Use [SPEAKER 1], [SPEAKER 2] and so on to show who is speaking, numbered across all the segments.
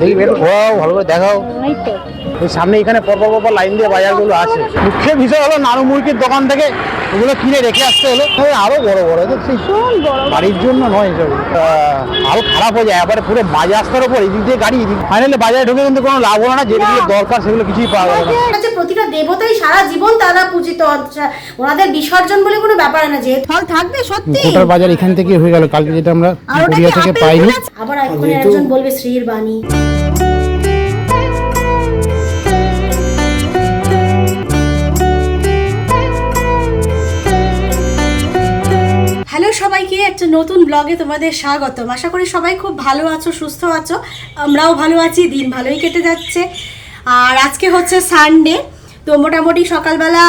[SPEAKER 1] দেখি বের। ঘোরাও ভালো করে দেখাও।
[SPEAKER 2] এই তো
[SPEAKER 1] এই সামনে এখানে পরপর পরপর লাইন দিয়ে বাজারগুলো আছে। মুখ্য বিষয় হলো নাড়ু মুরগির দোকান থেকে ওগুলো কিনে রেখে আসতে হলো। আরও বড় বড় দেখছি বাড়ির জন্য নয় এসব। খারাপ হয়ে যায় এবারে পুরো বাজে রাস্তার উপর এদিক দিয়ে গাড়ি ফাইনালি বাজারে ঢুকে কিন্তু কোনো লাভ হলো না যেগুলো দরকার সেগুলো কিছুই পাওয়া না।
[SPEAKER 3] প্রতিটা দেবতাই সারা জীবন তারা পূজিত। হচ্ছে ওনাদের বিসর্জন বলে কোনো ব্যাপার না যে ফল থাকবে সত্যি।
[SPEAKER 1] গোটার বাজার এখান থেকে হয়ে গেল কালকে যেটা আমরা থেকে পাইনি।
[SPEAKER 3] আবার এখন একজন বলবে শ্রীর বাণী। সবাইকে, একটা নতুন ব্লগে তোমাদের স্বাগতম। আশা করি সবাই খুব ভালো আছো, সুস্থ আছো। আমরাও ভালো আছি, দিন ভালোই কেটে যাচ্ছে। আর আজকে হচ্ছে সানডে তো মোটামুটি সকালবেলা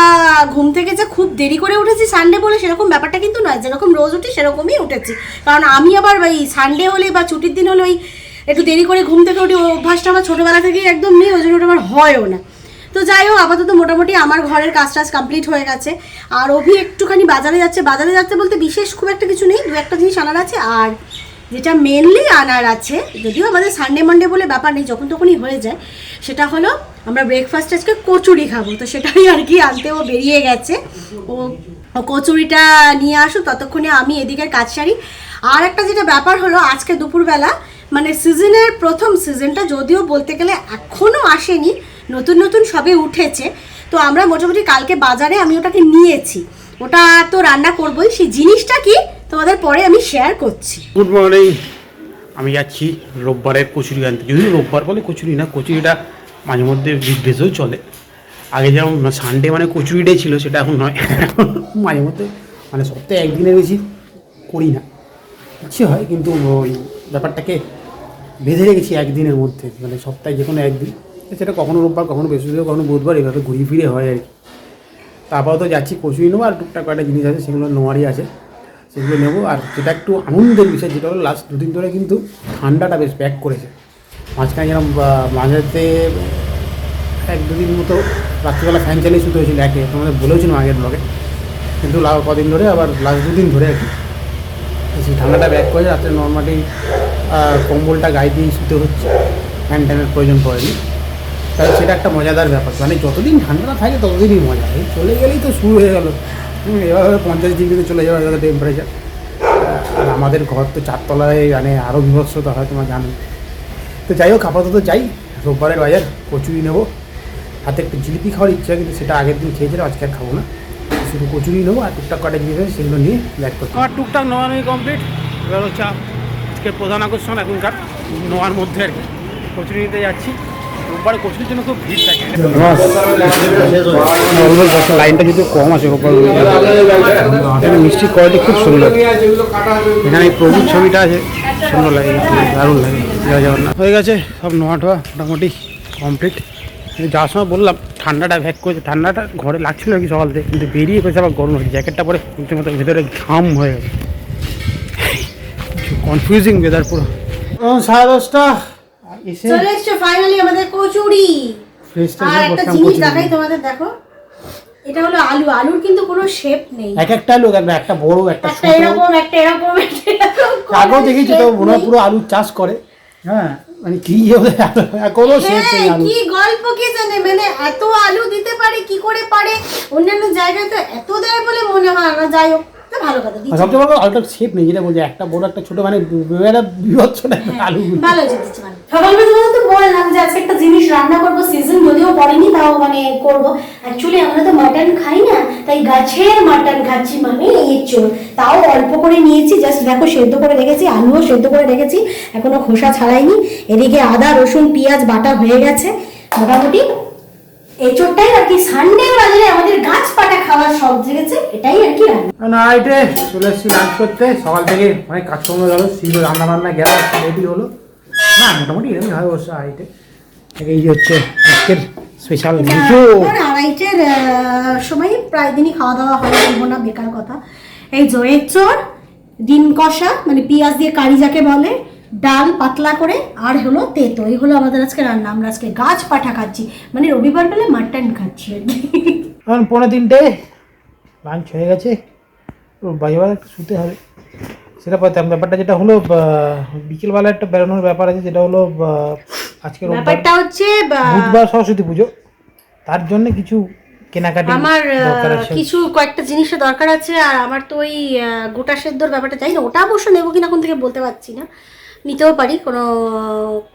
[SPEAKER 3] ঘুম থেকে যে খুব দেরি করে উঠেছি সানডে বলে সেরকম ব্যাপারটা কিন্তু নয়, যেরকম রোজ উঠি সেরকমই উঠেছি। কারণ আমি আবার ওই সানডে হলে বা ছুটির দিন হলে ওই একটু দেরি করে ঘুম থেকে উঠি অভ্যাসটা আমার ছোটোবেলা থেকেই একদম নেই, ওই জন্য ওটা আমার হয়ও না। তো যাই হোক, আপাতত মোটামুটি আমার ঘরের কাজ টাজ কমপ্লিট হয়ে গেছে। আর অভি একটুখানি বাজারে যাচ্ছে বাজারে যাচ্ছে বলতে বিশেষ খুব একটা কিছু নেই, দু একটা জিনিস আনার আছে। আর যেটা মেনলি আনার আছে, যদিও আমাদের সানডে মানডে বলে ব্যাপার নেই, যখন তখনই হয়ে যায়, সেটা হলো আমরা ব্রেকফাস্ট আজকে কচুরি খাব। তো সেটাই আর কি আনতে ও বেরিয়ে গেছে। ও কচুরিটা নিয়ে আসুক, ততক্ষণে আমি এদিকের কাজ সারি। আর একটা যেটা ব্যাপার হলো, আজকে দুপুরবেলা মানে সিজনের প্রথম সিজনটা যদিও বলতে গেলে এখনও আসেনি, নতুন নতুন সবে উঠেছে। তো আমরা মোটামুটি কালকে বাজারে আমি ওটাকে নিয়েছি। ওটা তো রান্না করবোই, সেই জিনিসটা কি তোমাদের পরে আমি শেয়ার করছি।
[SPEAKER 4] গুড মর্নিং আমি যাচ্ছি রোববারের কচুরি আনতে। যদি রোববার বলে কচুরি না, কচুরিটা মাঝে মধ্যে উইকডেজেও চলে। আগে যেমন সানডে মানে কচুরি ডে ছিল, সেটা এখন নয়। এখন মাঝে মধ্যে মানে সপ্তাহে একদিনের বেশি করি না। ইচ্ছে হয়, কিন্তু ওই ব্যাপারটাকে বেঁধে রেখেছি একদিনের মধ্যে মানে সপ্তাহে যে কোনো একদিন। সেটা কখনো রোববার, কখনো বৃহস্পতিবার, কখনো বুধবার এইভাবে ঘুরিয়ে ফিরে হয় আর কি। তারপর তো যাচ্ছি কচুরি নেব, আর টুকটাক কয়েকটা জিনিস আছে, সেগুলো নোয়ারই আছে। সেগুলো নেব, আর যেটা একটু আনন্দের বিষয়, যেটা হলো লাস্ট দুদিন ধরে কিন্তু ঠান্ডাটা বেশ ব্যাক করেছে। মাঝখানে যেরকম মাঝেতে এক দুদিন মতো রাত্রিবেলা ফ্যান চালিয়ে শুতে হয়েছিল একে তোমাদের বলেছিলাম আগের ব্লগে কিন্তু কদিন ধরে আবার লাস্ট দুদিন ধরে আর কি। ঠান্ডাটা ব্যাক করে রাত্রে নর্মালি কম্বলটা গায়ে দিয়ে শুতে হচ্ছে। ফ্যান ট্যানের প্রয়োজন পড়েনি। তাহলে সেটা একটা মজাদার ব্যাপার। মানে যতদিন ঠান্ডাটা থাকে, ততদিনই মজা। এই চলে গেলেই তো শুরু হয়ে গেল। এভাবে পঞ্চাশ ডিগ্রিতে চলে যাবে টেম্পারেচার আর আমাদের ঘর তো চারতলায় মানে আরও বিভৎসতা হয়, তোমার জানো তো যাই হোক, আপাতত যাই। রোববারের বাজার, কচুরি নেব। হাতে একটু জিলিপি খাওয়ার ইচ্ছা, কিন্তু সেটা আগের দিন খেয়েছিলাম আজকে আর খাব না। শুধু কচুরি নেব আর টুকটাক কটা জিনিস সেগুলো নিয়ে ব্যাক করতে আমার টুকটাক নোয়া নিয়ে কমপ্লিট এবার হচ্ছে আজকের প্রধান আকর্ষণ এখনকার নোয়ার মধ্যে আর কি। কচুরি নিতে যাচ্ছি। রোববারে কচুরির জন্য খুব ভিড় থাকে। লাইনটা যদি কম আছে এখানে মিষ্টির কোয়ালিটি খুব সুন্দর। এখানে প্রভুর ছবিটা আছে। সুন্দর লাগে, দারুণ লাগে। জগন্নাথ হয়ে গেছে, সব নোয়া টোয়া মোটামুটি কমপ্লিট যাওয়ার সময় বললাম, ঠান্ডাটা ভ্যাক করেছে। ঠান্ডাটা ঘরে লাগছিল কি সকাল থেকে, কিন্তু বেরিয়ে গেছে আবার গরম হয়েছে। জ্যাকেটটা পরে রীতিমতো ভেতরে ঘাম হয়ে গেছে। কনফিউজিং ওয়েদার পুরো। সাড়ে দশটা। এসে
[SPEAKER 3] চলে এসছো ফাইনালি আমাদের কচুরি। আর একটা জিনিস দেখাই তোমাদের দেখো। এটা হলো আলু। আলুর কিন্তু কোনো শেপ নেই।
[SPEAKER 4] এক একটা লোক একটা একটা বড় একটা
[SPEAKER 3] একটা
[SPEAKER 4] ছোট।
[SPEAKER 3] এরকম একটা এরকম একটা এরকম কোনো
[SPEAKER 4] আগেও দেখেছি তো
[SPEAKER 3] নেই।
[SPEAKER 4] পুরো আলুর চাষ করে। হ্যাঁ মানে কি ওদের কোনো শেষ
[SPEAKER 3] হ্যাঁ,
[SPEAKER 4] নেই আলু
[SPEAKER 3] কি গল্প কে জানে? মানে এত আলু দিতে পারে কি করে পারে? অন্যান্য জায়গায় তো এত দেয় বলে মনে হয় না যাই হোক। ভালো কথা
[SPEAKER 4] সবচেয়ে বড় কথা, শেপ নেই যেটা বলছে একটা বড় একটা ছোট মানে বিভৎস আলু।
[SPEAKER 3] ভালো হয়েছে দিচ্ছি সকালবেলা তোমাদের তো বললাম যে আজকে একটা জিনিস রান্না করব সিজন যদিও পড়েনি তাও মানে করব। অ্যাকচুয়ালি আমরা তো মাটন খাই না তাই গাছের মাটন খাচ্ছি মানে এঁচোড় তাও অল্প করে নিয়েছি জাস্ট দেখো সেদ্ধ করে রেখেছি আলুও সেদ্ধ করে রেখেছি এখনও খোসা ছাড়াইনি। এদিকে আদা রসুন পেঁয়াজ বাটা হয়ে গেছে মোটামুটি। এঁচোড়টাই আর কি সানডে বাজারে আমাদের গাছ পাটা খাওয়ার শখ জেগেছে এটাই আর কি
[SPEAKER 4] না এটে চলে এসেছি লাঞ্চ করতে সকাল থেকে অনেক কাজকর্ম গেল শীঘ্র রান্না বান্না গেল রেডি হলো। না মোটামুটি এরকমই হয় অবশ্য আইটে এই যে হচ্ছে আজকের স্পেশাল মিঠু
[SPEAKER 3] আড়াইটের সময় প্রায় দিনই খাওয়া দাওয়া হয় বলব না বেকার কথা। এই জয়ের চোর ডিম কষা মানে পেঁয়াজ দিয়ে কারি যাকে বলে ডাল পাতলা করে আর হলো তেতো। এই হলো আমাদের আজকে রান্না। আমরা আজকে গাছ পাঠা খাচ্ছি। মানে রবিবার বেলা মাটন খাচ্ছি আর কি।
[SPEAKER 4] এখন পৌনে তিনটে। লাঞ্চ হয়ে গেছে। বাজে একটু শুতে হবে। সেটা পাতাম ব্যাপারটা যেটা হলো বিকেলবেলা একটা বেরোনোর ব্যাপার আছে। যেটা হলো আজকে
[SPEAKER 3] ব্যাপারটা হচ্ছে
[SPEAKER 4] বুধবার সরস্বতী পুজো। তার জন্য কিছু কেনাকাটি
[SPEAKER 3] আমার কিছু কয়েকটা জিনিসের দরকার আছে। আর আমার তো ওই গোটা সেদ্ধর ব্যাপারটা চাই না ওটা অবশ্য নেব কিনা কোন থেকে বলতে পারছি না। নিতেও পারি কোনো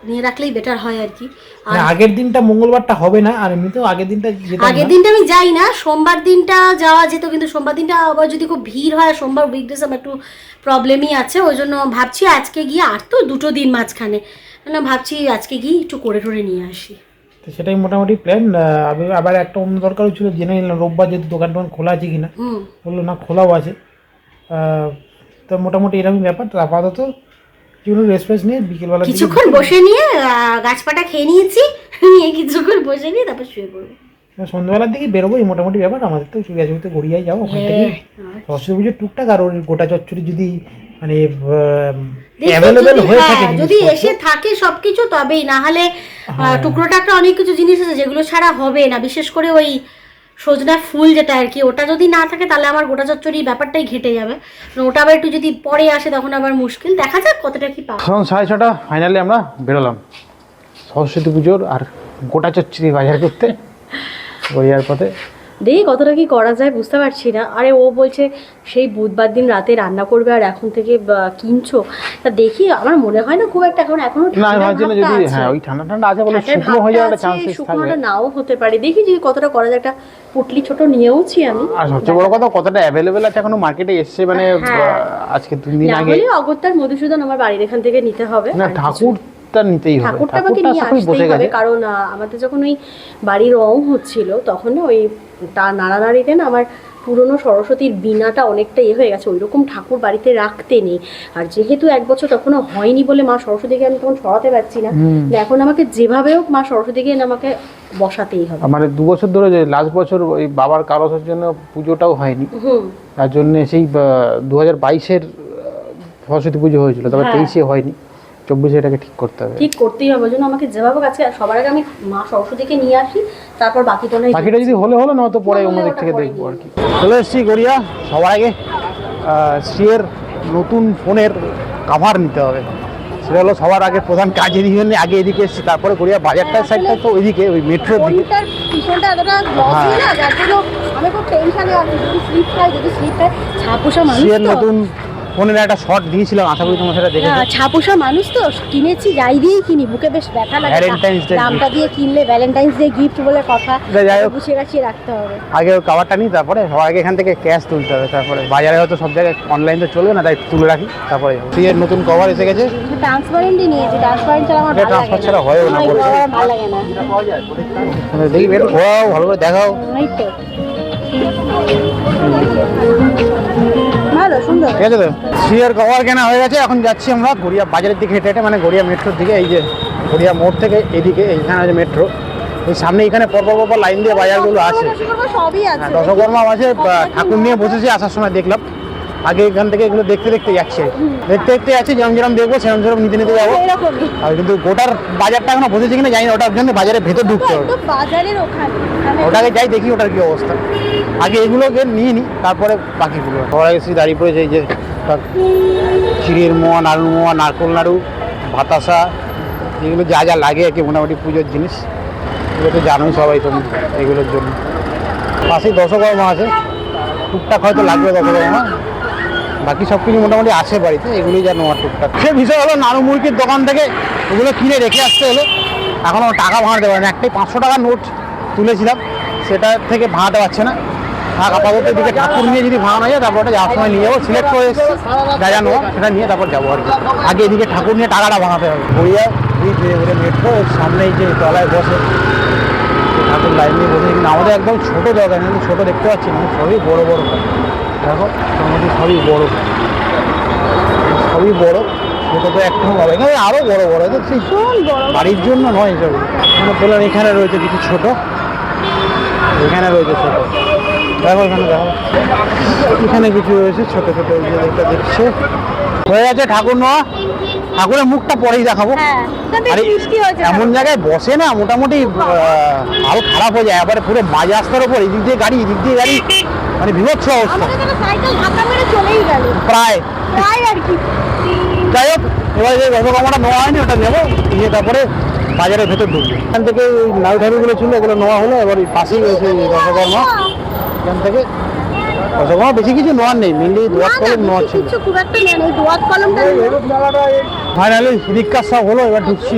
[SPEAKER 3] নিয়ে রাখলেই বেটার হয় আর কি আর
[SPEAKER 4] আগের দিনটা মঙ্গলবারটা হবে না আর এমনিতেও আগের দিনটা
[SPEAKER 3] আগের দিনটা আমি যাই না সোমবার দিনটা যাওয়া যেত কিন্তু সোমবার দিনটা আবার যদি খুব ভিড় হয় সোমবার উইকডেজ আমার একটু প্রবলেমই আছে ওই জন্য ভাবছি আজকে গিয়ে আর তো দুটো দিন মাঝখানে। না ভাবছি আজকে গিয়ে একটু করে টরে নিয়ে আসি।
[SPEAKER 4] তো সেটাই মোটামুটি প্ল্যান আমি আবার একটা অন্য দরকারও ছিল জেনে নিলাম রোববার যদি দোকান টোকান খোলা আছে কিনা। বলল না খোলাও আছে। তো মোটামুটি এরকম ব্যাপার তো আপাতত রেস্ট ফেস্ট নিয়ে বিকেলবেলা
[SPEAKER 3] কিছুক্ষণ বসে নিয়ে গাছপাটা খেয়ে নিয়েছি নিয়ে কিছুক্ষণ বসে নিয়ে তারপর শুয়ে পড়ব।
[SPEAKER 4] সন্ধ্যাবেলার দিকে বেরোবো এই মোটামুটি ব্যাপার আমাদের তো চুড়িয়াছবিতে গড়িয়ায় যাব ওখান থেকে।
[SPEAKER 3] হ্যাঁ।
[SPEAKER 4] সরস্বতী পুজোর টুকটাক আর ওর গোটা চচ্চড়ি যদি মানে অ্যাভেলেবেল হয়ে
[SPEAKER 3] হ্যাঁ,
[SPEAKER 4] থাকে
[SPEAKER 3] যদি এসে থাকে সবকিছু তবেই। না হলে
[SPEAKER 4] হ্যাঁ।
[SPEAKER 3] টুকরো টাকরা অনেক কিছু জিনিস আছে যেগুলো ছাড়া হবে না। বিশেষ করে ওই সজনা ফুল যেটা আর কি ওটা যদি না থাকে তাহলে আমার গোটা চচ্চড়ি ব্যাপারটাই ঘেটে যাবে। মানে ওটা আবার একটু যদি পরে আসে তখন আবার মুশকিল। দেখা যাক কতটা কি পাবো।
[SPEAKER 4] তখন সাড়ে ছটা ফাইনালি আমরা বেরোলাম। সরস্বতী পুজোর আর গোটা চচ্চড়ি বাজার করতে। গড়িয়ার পথে।
[SPEAKER 3] দেখি কতটা কি করা যায় বুঝতে পারছি না। আরে ও বলছে সেই বুধবার দিন রাতে রান্না করবে আর এখন থেকে কিনছো? তা দেখি আমার মনে হয় না খুব একটা এখন এখনও।
[SPEAKER 4] হ্যাঁ ওই ঠান্ডা ঠান্ডা আছে বলে শুকনো হয়ে যাওয়ার চান্সেস থাকবে
[SPEAKER 3] নাও হতে পারে। দেখি যদি কতটা করা যায়। একটা পুটলি ছোট নিয়েওছি আমি।
[SPEAKER 4] আর সবচেয়ে বড় কথা কতটা অ্যাভেলেবেল আছে এখনও মার্কেটে এসছে মানে
[SPEAKER 3] হ্যাঁ।
[SPEAKER 4] আজকে দুই দিন
[SPEAKER 3] না
[SPEAKER 4] আগে।
[SPEAKER 3] অগত্যার মধুসূদন আমার বাড়ির এখান থেকে নিতে হবে।
[SPEAKER 4] না
[SPEAKER 3] কিছু-
[SPEAKER 4] ঠাকুরটা নিতেই হবে।
[SPEAKER 3] ঠাকুরটা আমাকে নিয়ে আসতেই হবে কারণ আমাদের যখন ওই বাড়ির রং হচ্ছিল তখন ওই তার নাড়ানাড়িতে না আমার পুরনো সরস্বতীর বিনাটা অনেকটা ইয়ে হয়ে গেছে। ওইরকম ঠাকুর বাড়িতে রাখতে নেই। আর যেহেতু এক বছর তখনও হয়নি বলে মা সরস্বতীকে আমি তখন সরাতে পারছি না এখন আমাকে যেভাবে হোক মা সরস্বতীকে আমাকে বসাতেই হবে।
[SPEAKER 4] মানে দু বছর ধরে যে লাস্ট বছর ওই বাবার কারসের জন্য পুজোটাও হয়নি। তার জন্য সেই দু হাজার বাইশের সরস্বতী পুজো হয়েছিল তবে
[SPEAKER 3] হ্যাঁ।
[SPEAKER 4] তেইশে হয়নি। চব্বিশে এটাকে ঠিক করতে হবে।
[SPEAKER 3] ঠিক করতেই হবে ওই জন্য আমাকে যেভাবে আজকে সবার আগে আমি মা সরস্বতীকে নিয়ে আসি তারপর বাকিটা নয়
[SPEAKER 4] বাকিটা যদি হলে হলো না তো পরে অন্য দিক থেকে দেখব আর কি। চলে এসেছি গড়িয়া সবার আগে শ্রীয়ের নতুন ফোনের কাভার নিতে হবে। সেটা হলো সবার আগে প্রধান কাজ এদিকে জন্য আগে এদিকে এসেছি তারপরে গড়িয়া বাজারটার সাইডটা তো ওইদিকে ওই মেট্রো দিকে। হ্যাঁ।
[SPEAKER 3] আমি খুব টেনশনে আছি যদি স্লিপ খাই যদি স্লিপ খাই ছাপোষা মানুষ
[SPEAKER 4] নতুন ফোনের একটা শর্ট দিয়েছিলাম আশা করি তোমার সেটা দেখেছ।
[SPEAKER 3] হ্যাঁ, ছাপোষা মানুষ তো কিনেছি যাই দিয়েই কিনি বুকে বেশ ব্যথা লাগে।
[SPEAKER 4] Valentine's Day
[SPEAKER 3] দামটা দিয়ে কিনলে ভ্যালেন্টাইন্স ডে গিফট বলে কথা
[SPEAKER 4] যাই হোক।
[SPEAKER 3] গুছিয়ে গাছিয়ে রাখতে হবে।
[SPEAKER 4] আগে ওই কাভারটা নিই তারপরে সবার আগে এখান থেকে ক্যাশ তুলতে হবে তারপরে বাজারে হয়তো সব জায়গায় অনলাইন তো চলবে না তাই তুলে রাখি তারপরে যাব। শ্রীয়ের নতুন কভার এসে গেছে।
[SPEAKER 3] ট্রান্সপারেন্টই নিয়েছি ট্রান্সপারেন্ট ছাড়া আমার না।
[SPEAKER 4] ছাড়া হয়ও না
[SPEAKER 3] ভালো লাগে না।
[SPEAKER 4] দেখি বের। ভালো করে দেখাও।
[SPEAKER 3] এই তো।
[SPEAKER 4] ঠিক আছে তো সিয়ার কভার কেনা হয়ে গেছে এখন যাচ্ছি আমরা গড়িয়া বাজারের দিকে হেঁটে হেঁটে মানে গড়িয়া মেট্রোর দিকে এই যে গড়িয়া মোড় থেকে এদিকে এইখানে আছে মেট্রো এই সামনে এখানে পরপর পরপর লাইন দিয়ে বাজারগুলো আছে
[SPEAKER 3] দশকর্মা আছে
[SPEAKER 4] হ্যাঁ দশকর্মা আছে ঠাকুর নিয়ে বসেছি আসার সময় দেখলাম। আগে এখান থেকে এগুলো দেখতে দেখতে যাচ্ছে। দেখতে দেখতে যাচ্ছি যেরকম যেরকম দেখব সেরকম সেরকম নিতে নিতে যাব। আর কিন্তু গোটার বাজারটা এখনও বসেছে কিনা জানি না ওটার জন্য বাজারের ভেতর ঢুকতে হবে। ওটাকে যাই দেখি ওটার কি অবস্থা। আগে এগুলোকে নিয়ে নিই তারপরে বাকিগুলো। আগে সেই দাঁড়িয়ে পড়েছে এই যে চিড়ির মোয়া নাড়ু মোয়া নারকোল নাড়ু বাতাসা এগুলো যা যা লাগে আর কি মোটামুটি পুজোর জিনিস। এগুলো তো জানোই সবাই তুমি এগুলোর জন্য। পাশেই দশকর্মা আছে। টুকটাক হয়তো লাগবে দশকর্মা বাকি সব কিছু মোটামুটি আছে বাড়িতে, এগুলোই যা নেওয়ার টুকটাক। সে বিষয় হলো নাড়ু মুরগির দোকান থেকে ওগুলো কিনে রেখে আসতে হলো। এখনও টাকা ভাঙাতে না একটাই পাঁচশো টাকার নোট তুলেছিলাম, সেটা থেকে ভাঙাতে পারছে না। থাক আপাতত এদিকে ঠাকুর নিয়ে যদি ভাঙানো যায়, তারপর ওটা যাওয়ার সময় নিয়ে যাব। সিলেক্ট করে এসেছি, যা যা সেটা নিয়ে তারপর যাব আর কি। আগে এদিকে ঠাকুর নিয়ে টাকাটা ভাঙাতে হবে। গড়িয়া ব্রিজ মেট্রো সামনেই যে তলায় বসে। ঠাকুর লাইন নিয়ে বসে, কিন্তু আমাদের একদম ছোটো জায়গা কিন্তু ছোটো দেখতে পাচ্ছি না, সবই বড় বড়। দেখো মোটামুটি সবই বড়। সবই বড় সেটা তো একটা হবে এখানে আরও বড় বড় তো সেই বাড়ির জন্য নয় এসব মানে বললাম এখানে রয়েছে কিছু ছোট। এখানে রয়েছে ছোট। দেখো এখানে দেখো। এখানে কিছু রয়েছে ছোট ছোট দেখছে। হয়ে গেছে ঠাকুর নেওয়া ঠাকুরের মুখটা পরেই দেখাবো।
[SPEAKER 3] হ্যাঁ
[SPEAKER 4] এমন জায়গায় বসে না মোটামুটি হাল খারাপ হয়ে যায়। এবারে পুরো মাঝ রাস্তার ওপর এদিক দিয়ে গাড়ি এদিক দিয়ে গাড়ি মানে বিভৎস অবস্থা। প্রায়। যাই হোক এবার যে রথকর্মটা নেওয়া হয়নি ওটা নেব নিয়ে তারপরে বাজারের ভেতর ঢুকবে। এখান থেকে ওই নাড়ু ঠাড়ুগুলো ছিল ওগুলো নেওয়া হলো এবার ওই পাশেই রয়েছে রসগর্মা এখান থেকে রসগর্মা বেশি কিছু নেওয়ার নেই মেনলি দোয়াত কলম নেওয়ার ছিল।
[SPEAKER 3] কিছু খুব একটা নেই দোয়াত কলমটা
[SPEAKER 4] ফাইনালি সব হলো এবার ঢুকছি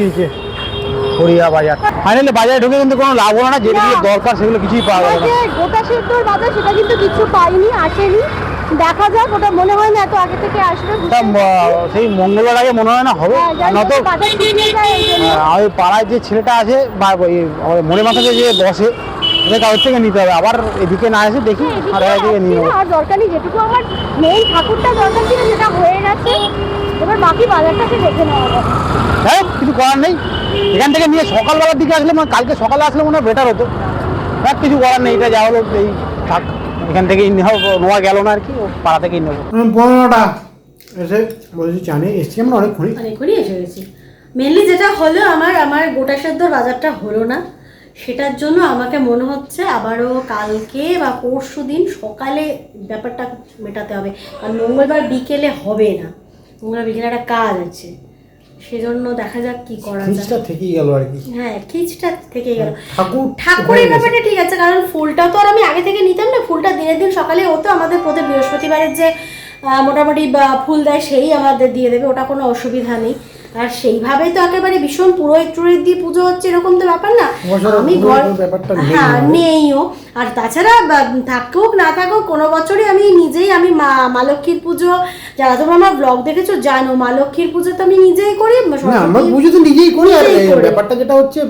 [SPEAKER 4] হরিয়া বাজার। ফাইনালি বাজারে ঢুকে কিন্তু কোনো লাভ হলো না যেগুলো দরকার সেগুলো কিছুই পাওয়া গেল না।
[SPEAKER 3] গোটা সেদ্ধর বাজার সেটা কিন্তু কিছু পাইনি আসেনি। দেখা যাক ওটা মনে হয় না এত আগে থেকে আসবে।
[SPEAKER 4] সেই মঙ্গলবার আগে মনে হয় না হবে।
[SPEAKER 3] হ্যাঁ, না,
[SPEAKER 4] ওই পাড়ায় যে ছেলেটা আছে আমাদের মনে মাথাতে যে বসে কাগজ থেকে নিতে হবে। আবার এদিকে না এসে দেখি আর এদিকে নিয়ে নেব।
[SPEAKER 3] আর দরকার নেই যেটুকু আমার মেইন ঠাকুরটা দরকার ছিল সেটা হয়ে গেছে এবার বাকি বাজারটাকে দেখে নেওয়া হবে
[SPEAKER 4] হ্যাঁ কিছু করার নেই। এখান থেকে নিয়ে সকালবেলার দিকে আসলে মানে কালকে সকালে আসলে মনে হয় বেটার হতো। হ্যাঁ কিছু করার নেই এটা যা হলো এই থাক। এখান থেকেই নেওয়া নেওয়া গেল না আর কি ও পাড়া থেকেই নেব।
[SPEAKER 5] পনেরোটা এসে বলেছি জানি এসছি আমরা অনেকক্ষণই
[SPEAKER 3] অনেকক্ষণই এসে গেছি। মেনলি যেটা হলো আমার আমার গোটা সেদ্ধর বাজারটা হলো না। সেটার জন্য আমাকে মনে হচ্ছে আবারও কালকে বা পরশু দিন সকালে ব্যাপারটা মেটাতে হবে। কারণ মঙ্গলবার বিকেলে হবে না। মঙ্গলবার বিকেলে একটা কাজ আছে। সেজন্য দেখা যাক কি করা যায়।
[SPEAKER 5] থেকেই গেল আর কি।
[SPEAKER 3] হ্যাঁ খিচটা থেকে গেল।
[SPEAKER 5] ঠাকুর
[SPEAKER 3] ঠাকুরের
[SPEAKER 5] হয়ে
[SPEAKER 3] ব্যাপারটা ঠিক আছে কারণ ফুলটা তো আর আমি আগে থেকে নিতাম না। ফুলটা দিনের দিন সকালে হতো আমাদের প্রতি বৃহস্পতিবারের যে মোটামুটি বা ফুল দেয় সেই আমাদের দিয়ে দেবে ওটা কোনো অসুবিধা নেই। আর সেইভাবেই তো একেবারে ভীষণ পুরোহিত টুরোহিত দিয়ে পুজো হচ্ছে এরকম তো ব্যাপার না। আমি ঘর হ্যাঁ নেইও। আর তাছাড়া থাকুক না থাকুক কোনো বছরই আমি নিজেই আমি মা মা লক্ষ্মীর পুজো যারা তোমরা আমার ব্লগ দেখেছ জানো মা লক্ষ্মীর পুজো তো আমি নিজেই করি
[SPEAKER 5] আমরা পুজো তো নিজেই করি আর। ব্যাপারটা যেটা হচ্ছে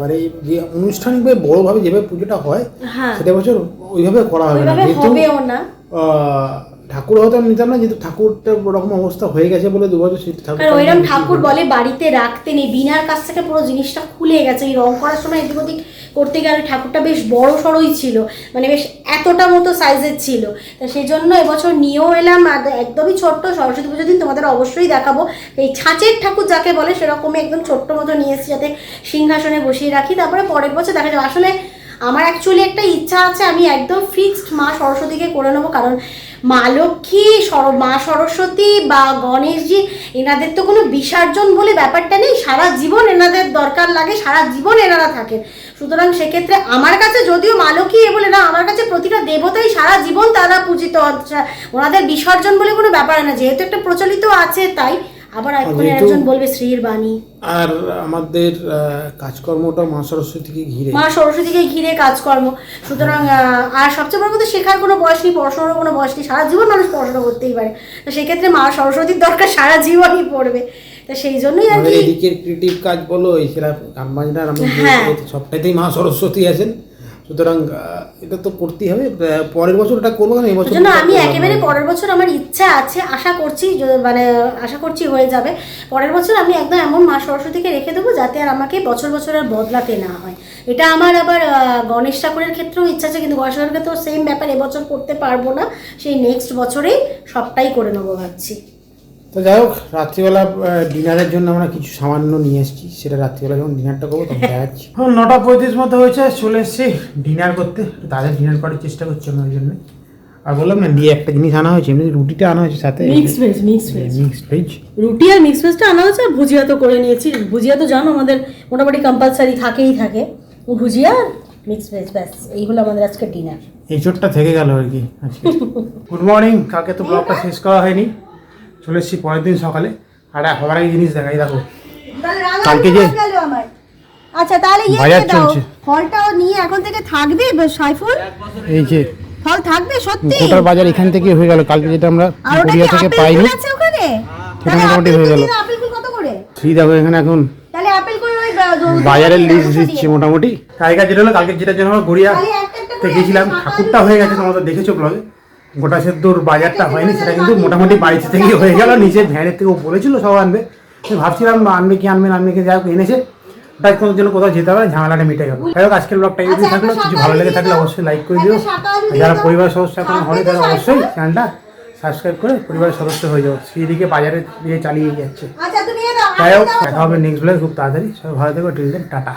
[SPEAKER 5] মানে যে আনুষ্ঠানিকভাবে বড়োভাবে যেভাবে পুজোটা হয়
[SPEAKER 3] হ্যাঁ।
[SPEAKER 5] সেটা বছর ওইভাবে করা হবে না। যেহেতু
[SPEAKER 3] হবেও না।
[SPEAKER 5] আহ, ঠাকুর হয়তো আমি নিতাম না যেহেতু ঠাকুরটা ওরকম অবস্থা হয়ে গেছে বলে দু বছর সেই ঠাকুর
[SPEAKER 3] কারণ ওইরকম ঠাকুর বলে বাড়িতে রাখতে নেই বিনার কাছ থেকে পুরো জিনিসটা খুলে গেছে এই রং করার সময় এদিক ওদিক করতে গেলে ঠাকুরটা বেশ বড় সড়ই ছিল মানে বেশ এতটা মতো সাইজের ছিল। তা সেই জন্য এবছর নিয়েও এলাম আর একদমই ছোট্ট সরস্বতী পুজোর দিন তোমাদের অবশ্যই দেখাবো। এই ছাঁচের ঠাকুর যাকে বলে সেরকমই একদম ছোট্ট মতো নিয়ে এসেছি যাতে সিংহাসনে বসিয়ে রাখি তারপরে পরের বছর দেখা যাবে। আসলে আমার অ্যাকচুয়ালি একটা ইচ্ছা আছে আমি একদম ফিক্সড মা সরস্বতীকে করে নেব কারণ মা লক্ষ্মী, সর, মা সরস্বতী বা গণেশজি, এনাদের তো কোনো বিসর্জন বলে ব্যাপারটা নেই। সারা জীবন এনাদের দরকার লাগে, সারা জীবন এনারা থাকেন। সুতরাং সেক্ষেত্রে আমার কাছে যদিও মা লক্ষ্মী এ বলে না, আমার কাছে প্রতিটা দেবতাই সারা জীবন তারা পূজিত। হচ্ছে ওনাদের বিসর্জন বলে কোনো ব্যাপার না, যেহেতু একটা প্রচলিত আছে, তাই আবার এখন একজন বলবে শ্রীর বাণী।
[SPEAKER 5] আর আমাদের কাজকর্মটা মা সরস্বতীকে ঘিরে।
[SPEAKER 3] মা সরস্বতীকে ঘিরে কাজকর্ম। সুতরাং আহ, আর সবচেয়ে বড় কথা শেখার কোনো বয়স নেই পড়াশোনার কোনো বয়স নেই। সারা জীবন মানুষ পড়াশোনা করতেই পারে। তো সেক্ষেত্রে মা সরস্বতীর দরকার সারা জীবনই পড়বে। তো সেই জন্যই আর কি।
[SPEAKER 5] এদিকের ক্রিয়েটিভ কাজ বলো এছাড়া গান বাজনার আমি
[SPEAKER 3] হ্যাঁ।
[SPEAKER 5] সবটাইতেই মা সরস্বতী আছেন। সুতরাং এটা তো করতেই হবে। পরের বছর এটা করব কারণ এই বছর
[SPEAKER 3] জন্য আমি একেবারে পরের বছর আমার ইচ্ছা আছে আশা করছি মানে আশা করছি হয়ে যাবে। পরের বছর আমি একদম এমন মা সরস্বতীকে রেখে দেবো যাতে আর আমাকে বছর বছর আর বদলাতে না হয়। এটা আমার আবার গণেশ ঠাকুরের ক্ষেত্রেও ইচ্ছা আছে কিন্তু গণেশ ঠাকুরের ক্ষেত্রেও সেম ব্যাপার এবছর করতে পারব না। সেই নেক্সট বছরেই সবটাই করে নেব ভাবছি।
[SPEAKER 5] তো যাই হোক রাত্রিবেলা ডিনারের জন্য আমরা কিছু সামান্য নিয়ে এসেছি। সেটা রাত্রিবেলা যখন ডিনারটা করব তখন দেখাচ্ছি এখন নটা পঁয়ত্রিশ মতো হয়েছে চলে এসেছি ডিনার করতে। তাদের ডিনার করার চেষ্টা করছি আমি ওই জন্য আর বললাম না দিয়ে একটা জিনিস আনা হয়েছে এমনি রুটিটা আনা হয়েছে সাথে।
[SPEAKER 3] Mix veg mix veg
[SPEAKER 5] mixed veg
[SPEAKER 3] রুটি আর মিক্স ভেজটা আনা হয়েছে আর ভুজিয়া তো করে নিয়েছি। ভুজিয়া তো জানো আমাদের মোটামুটি কম্পালসারি থাকেই থাকে। ও ভুজিয়া মিক্স ভেজ ব্যাস এই হলো আমাদের আজকে ডিনার
[SPEAKER 5] এই চোটটা থেকে গেল আর কি আজকে। গুড মর্নিং কালকে তো ব্লগটা শেষ করা হয়নি। চলে এসেছি পরের দিন সকালে। আর হবার আগে জিনিস দেখাই দেখো। কালকে যে-
[SPEAKER 3] আচ্ছা তাহলে ইয়ে
[SPEAKER 5] বাজার
[SPEAKER 3] দাও
[SPEAKER 5] চলছে।
[SPEAKER 3] ফলটাও নিয়ে এখন থেকে থাকবে সাইফুল?
[SPEAKER 4] এই যে
[SPEAKER 3] ফল থাকবে সত্যি?
[SPEAKER 4] গোটার বাজার এখান থেকে হয়ে গেল। কালকে যেটা আমরা গড়িয়া থেকে
[SPEAKER 3] আপেল
[SPEAKER 4] পাইনি
[SPEAKER 3] আছে ওখানে?
[SPEAKER 4] সেটা মোটামুটি হয়ে গেল।
[SPEAKER 3] আপেল কত করে?
[SPEAKER 4] সেই দেখো এখানে এখন।
[SPEAKER 3] তাহলে আপেল কুল ওই
[SPEAKER 4] বাজারের লিস্ট দিচ্ছে মোটামুটি।
[SPEAKER 5] কালকে যেটা হলো কালকে যেটার জন্য আমরা গড়িয়া
[SPEAKER 3] করে
[SPEAKER 5] গেছিলাম ঠাকুরটা হয়ে গেছে তোমরা দেখেছ ব্লগে গোটা সেদ্ধর বাজারটা হয়নি সেটা কিন্তু মোটামুটি বাড়িতে থেকেই হয়ে গেল। নিচে ভ্যানের থেকে বলেছিল সব আনবে। ভাবছিলাম আনবে কি আনবে আনবে কি যাই হোক এনেছে। তাই কোনো জন্য কোথাও যেতে হবে ঝামেলাটা মিটে গেল। যাই হোক আজকের ব্লগটা এই
[SPEAKER 3] আচ্ছা,
[SPEAKER 5] থাকল। কিছু ভালো লেগে থাকলে অবশ্যই লাইক করে দিও। যারা পরিবার সদস্য এখন
[SPEAKER 3] থাকবে
[SPEAKER 5] হলে তারা অবশ্যই চ্যানেলটা সাবস্ক্রাইব করে পরিবারের সদস্য হয়ে যাও। সেদিকে বাজারে দিয়ে চালিয়ে যাচ্ছে।
[SPEAKER 3] আচ্ছা
[SPEAKER 5] যাই হোক দেখা হবে নেক্সট ব্লগে খুব তাড়াতাড়ি। সবাই ভালো থেকো টিল টাটা।